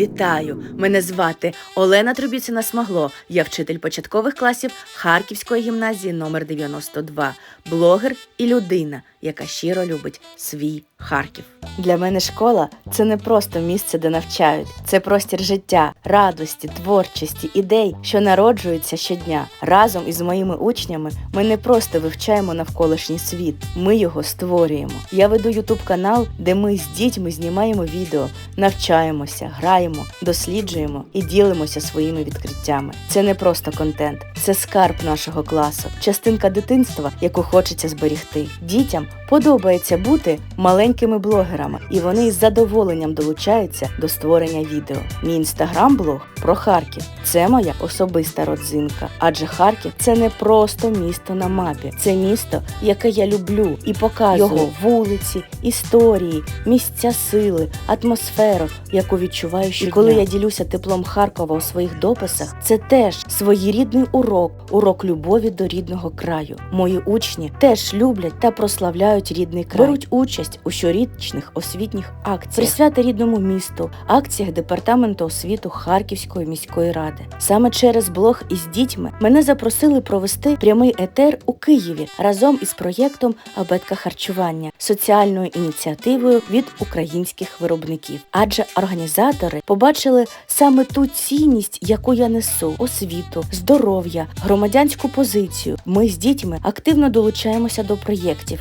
Вітаю! Мене звати Олена Трубіцина Смагло. Я вчитель початкових класів Харківської гімназії номер 92 блогер і людина, яка щиро любить свій Харків. Для мене школа це не просто місце, де навчають, це простір життя, радості, творчості, ідей, що народжуються щодня. Разом із моїми учнями ми не просто вивчаємо навколишній світ, ми його створюємо. Я веду ютуб канал, де ми з дітьми знімаємо відео, навчаємося, граємо, досліджуємо і ділимося своїми відкриттями. Це не просто контент, це скарб нашого класу, частинка дитинства, яку хочеться зберігти. Дітям подобається бути маленькими блогерами, і вони із задоволенням долучаються до створення відео. Мій інстаграм-блог про Харків. Це моя особиста родзинка, адже Харків це не просто місто на мапі, це місто, яке я люблю і показую його вулиці, історії, місця сили, атмосферу, яку відчуваю щодня. І коли я ділюся теплом Харкова у своїх дописах, це теж своєрідний урок, урок любові до рідного краю. Мої учні теж люблять та прославляють рідний край, беруть участь у щорічних освітніх акціях, присвяти рідному місту, акціях департаменту освіту Харківської міської ради. Саме через блог із дітьми мене запросили провести прямий етер у Києві разом із проєктом Абетка харчування, соціальною ініціативою від українських виробників. Адже організатори побачили саме ту цінність, яку я несу: освіту, здоров'я, громадянську позицію. Ми з дітьми активно долучаємося до проєктів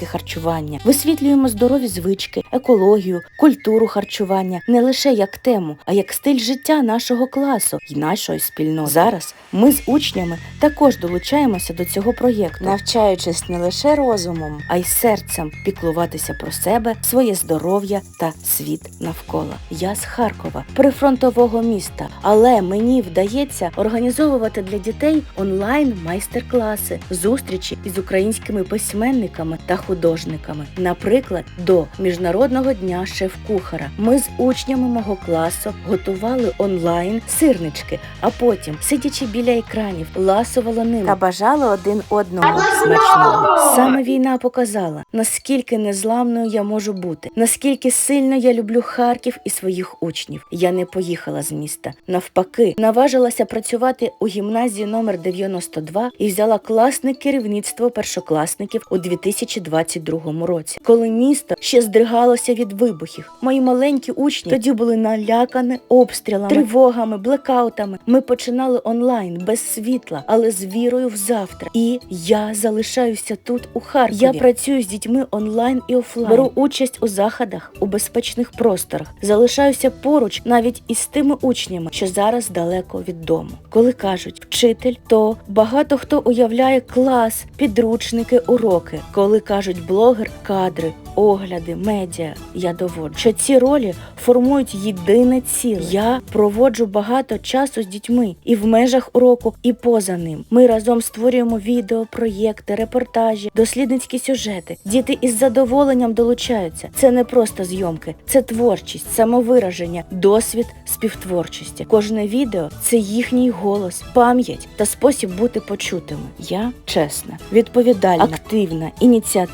абетки харчування, висвітлюємо здорові звички, екологію, культуру харчування не лише як тему, а як стиль життя нашого класу і нашої спільноти. Зараз ми з учнями також долучаємося до цього проєкту, навчаючись не лише розумом, а й серцем піклуватися про себе, своє здоров'я та світ навколо. Я з Харкова, прифронтового міста, але мені вдається організовувати для дітей онлайн майстер-класи, зустрічі із українськими письменниками та художниками. Наприклад, до міжнародного дня шеф-кухара ми з учнями мого класу готували онлайн сирнички, а потім, сидячи біля екранів, ласували ними та бажали один одному смачного. Саме війна показала, наскільки незламною я можу бути, наскільки сильно я люблю Харків і своїх учнів. Я не поїхала з міста. Навпаки, наважилася працювати у гімназії номер 92 і взяла класне керівництво першокласників у 2022 році, коли місто ще здригалося від вибухів. Мої маленькі учні тоді були налякані обстрілами, тривогами, блекаутами. Ми починали онлайн без світла, але з вірою в завтра. І я залишаюся тут у Харкові. Я працюю з дітьми онлайн і офлайн. Беру участь у заходах у безпечних просторах. Залишаюся поруч навіть із тими учнями, що зараз далеко від дому. Коли кажуть вчитель, то багато хто уявляє клас, підручники, уроки. Коли кажуть блогер, кадри, огляди, медіа. Я доводжу, що ці ролі формують єдине ціле. Я проводжу багато часу з дітьми і в межах уроку, і поза ним. Ми разом створюємо відео, проєкти, репортажі, дослідницькі сюжети. Діти із задоволенням долучаються. Це не просто зйомки, це творчість, самовираження, досвід співтворчості. Кожне відео це їхній голос, пам'ять та спосіб бути почутими. Я чесна, відповідальна, активна, ініціативна.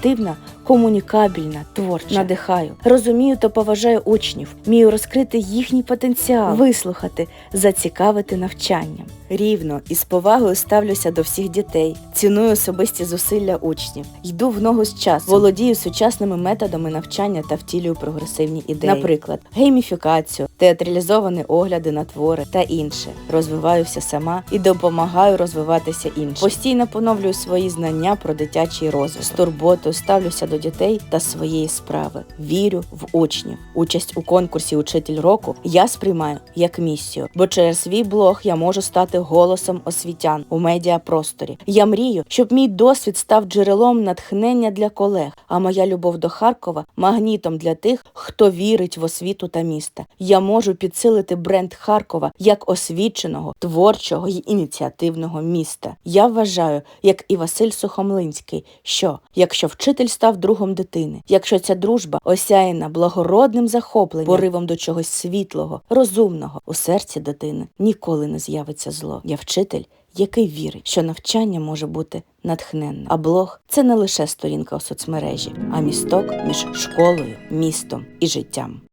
Комунікабельна, творча, надихаю, розумію та поважаю учнів, вмію розкрити їхній потенціал, вислухати, зацікавити навчанням. Рівно і з повагою ставлюся до всіх дітей, ціную особисті зусилля учнів, йду в ногу з часом, володію сучасними методами навчання та втілюю прогресивні ідеї. Наприклад, гейміфікацію, театралізовані огляди на твори та інше. Розвиваюся сама і допомагаю розвиватися іншим. Постійно поновлюю свої знання про дитячий розвиток. З турботою ставлюся до дітей та своєї справи. Вірю в учнів. Участь у конкурсі Учитель року я сприймаю як місію, бо через свій блог я можу стати голосом освітян у медіапросторі. Я мрію, щоб мій досвід став джерелом натхнення для колег, а моя любов до Харкова магнітом для тих, хто вірить в освіту та міста. Я можу підсилити бренд Харкова як освіченого, творчого й ініціативного міста. Я вважаю, як і Василь Сухомлинський, що якщо вчитель став другом дитини, якщо ця дружба осяяна благородним захопленням, поривом до чогось світлого, розумного, у серці дитини ніколи не з'явиться зло. Я вчитель, який вірить, що навчання може бути натхненним. А блог це не лише сторінка у соцмережі, а місток між школою, містом і життям.